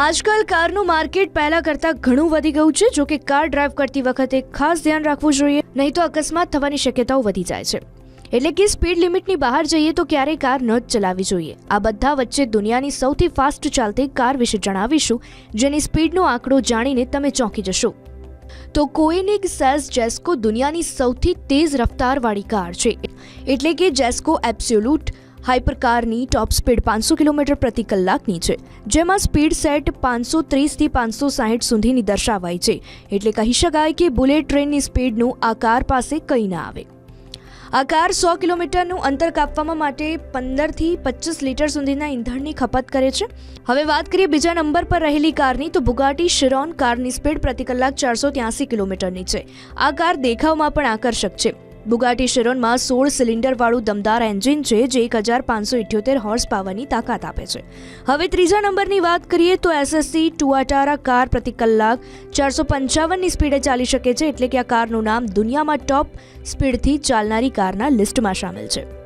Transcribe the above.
આજકાલ કારનું માર્કેટ પહેલા કરતાં ઘણું વધી ગયું છે જો કે કાર ડ્રાઈવ કરતી વખતે ખાસ ધ્યાન રાખવું જોઈએ, નહીં તો અકસ્માત થવાની શક્યતાઓ વધી જાય છે. એટલે કે સ્પીડ લિમિટની બહાર જઈએ તો ક્યારેય કાર ન ચલાવવી જોઈએ. આ બધા વચ્ચે દુનિયાની સૌથી ફાસ્ટ ચાલતી કાર વિશે જણાવીશું, જેની સ્પીડનો આંકડો જાણીને તમે ચોંકી જશો. તો કોઈનિક સેઝ જેસ્કો દુનિયાની સૌથી તેજ રફતારવાળી કાર છે. એટલે કે જેસ્કો એબ્સોલ્યુટ હાઇપરકારની ટોપ સ્પીડ પાંચસો કિલોમીટર પ્રતિ કલાકની છે, જેમાં સ્પીડ સેટ પાંચસો ત્રીસથી પાંચસો સાહીઠ સુધીની દર્શાવાય છે, એટલે કહી શકાય કે બુલેટ ટ્રેનની સ્પીડનું આ કાર પાસે કંઈ ના આવે. આ કાર સો કિલોમીટરનું અંતર કાપવામાં માટે પંદરથી પચીસ લીટર સુધીના ઈંધણની ખપત કરે છે. હવે વાત કરીએ બીજા નંબર પર રહેલી કારની, તો બુગાટી શિરોન કારની સ્પીડ પ્રતિ કલાક ચારસો ત્યાસી કિલોમીટરની છે. આ કાર દેખાવમાં પણ આકર્ષક છે. બુગાટી શિરોનમાં સોળ સિલિન્ડરવાળું દમદાર એન્જિન છે, જે એક હજાર પાંચસો ઇઠ્યોતેર હોર્સ પાવરની તાકાત આપે છે. હવે ત્રીજા નંબરની વાત કરીએ તો એસએસસી ટુઆટારા કાર પ્રતિ કલાક ચારસો પંચાવનની સ્પીડે ચાલી શકે છે, એટલે કે આ કારનું નામ દુનિયામાં ટોપ સ્પીડથી ચાલનારી કારના લિસ્ટમાં સામેલ છે.